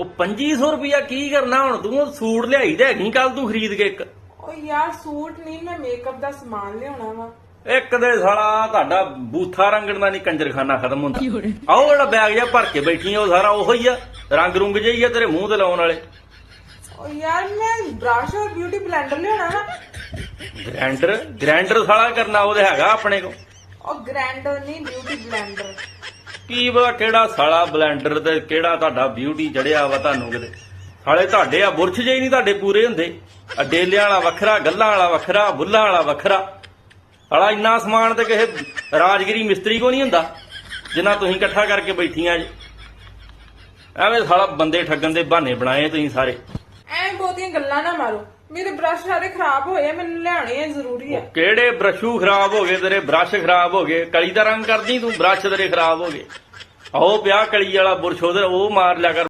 ਉਹ 2500 ਰੁਪਿਆ ਕੀ ਕਰਨਾ ਹੁਣ? ਤੂੰ ਉਹ ਸੂਟ ਲਿਆਈ ਤੇ ਹੈਗੀ ਕੱਲ ਤੂੰ ਖਰੀਦ ਕੇ ਇੱਕ। ਓ ਯਾਰ ਸੂਟ ਨਹੀਂ ਮੈਂ ਮੇਕਅਪ ਦਾ ਸਮਾਨ ਲਿਆਉਣਾ ਵਾ। ਇੱਕ ਦੇ ਸਾਲਾ ਤੁਹਾਡਾ ਬੂਥਾ ਰੰਗਣ ਦਾ ਨਹੀਂ ਕੰਜਰਖਾਨਾ ਖਤਮ ਹੁੰਦਾ। ਆਓ ਜਿਹੜਾ ਬੈਗ ਜਿਹਾ ਭਰ ਕੇ ਬੈਠੀ ਆ ਉਹ ਸਾਰਾ ਉਹੋ ਹੀ ਆ। ਰੰਗ ਰੁੰਗ ਜਿਹਾ ਹੀ ਆ ਤੇਰੇ ਮੂੰਹ ਤੇ ਲਾਉਣ ਵਾਲੇ। ਓ ਯਾਰ ਮੈਂ ਬ੍ਰਸ਼ ਔਰ ਬਿਊਟੀ ਬਲੈਂਡਰ ਲਿਆਉਣਾ ਵਾ। ਗ੍ਰੈਂਡਰ ਗ੍ਰੈਂਡਰ ਸਾਲਾ ਕਰਨਾ ਉਹਦੇ ਹੈਗਾ ਆਪਣੇ ਕੋ ਓ ਗ੍ਰੈਂਡਰ ਨਹੀਂ ਬਿਊਟੀ ਬਲੈਂਡਰ ਕੀ ਪਤਾ ਕਿਹੜਾ ਸਾਲਾ ਬਲੈਂਡਰ ਤੇ ਕਿਹੜਾ ਤੁਹਾਡਾ ਬਿਊਟੀ ਚੜਿਆ ਵਾ ਤੁਹਾਨੂੰ ਕਿਤੇ? ਸਾਲੇ ਤੁਹਾਡੇ ਆ ਬੁਰਸ਼ ਜਿਹੇ ਨਹੀਂ ਤੁਹਾਡੇ ਪੂਰੇ ਹੁੰਦੇ। ਆ ਡੇਲਿਆਂ ਵਾਲਾ ਵੱਖਰਾ ਗੱਲਾਂ ਵਾਲਾ ਵੱਖਰਾ ਬੁੱਲਾਂ ਵਾਲਾ ਵੱਖਰਾ। ਸਾਲਾ ਇੰਨਾ ਸਮਾਨ ਤੇ ਕਿਸੇ ਰਾਜਗਰੀ ਮਿਸਤਰੀ ਕੋ ਨਹੀਂ ਹੁੰਦਾ ਜਿੰਨਾ ਤੁਸੀਂ ਇਕੱਠਾ ਕਰਕੇ ਬੈਠੀਆਂ ਜੀ। ਐਵੇਂ ਸਾਲਾ ਬੰਦੇ ਠੱਗਣ ਦੇ ਬਹਾਨੇ ਬਣਾਏ ਤੁਸੀਂ ਸਾਰੇ। ਐ ਬਹੁਤੀਆਂ ਗੱਲਾਂ ਨਾ ਮਾਰੋ। ਮੇਰੇ ਬ੍ਰਸ਼ ਸਾਰੇ ਖਰਾਬ ਹੋਏ ਆ ਮੈਨੂੰ ਲਿਆਉਣੇ ਆ ਜ਼ਰੂਰੀ ਆ। ਕਿਹੜੇ ਬਰਸ਼ੂ ਖਰਾਬ ਹੋ ਗਏ ਤੇਰੇ? ਬ੍ਰਸ਼ ਖਰਾਬ ਹੋ ਗਏ। ਕਲੀ ਦਾ ਰੰਗ ਕਰਦੀ ਤੂੰ ਬ੍ਰਸ਼ ਤੇਰੇ ਖਰਾਬ ਹੋ ਗਏ। ਉਹ ਵਿਆਹ ਕਲੀ ਵਾਲਾ ਬੁਰਸ਼ ਉਹਦੇ ਉਹ ਮਾਰ ਲਿਆ ਕਰ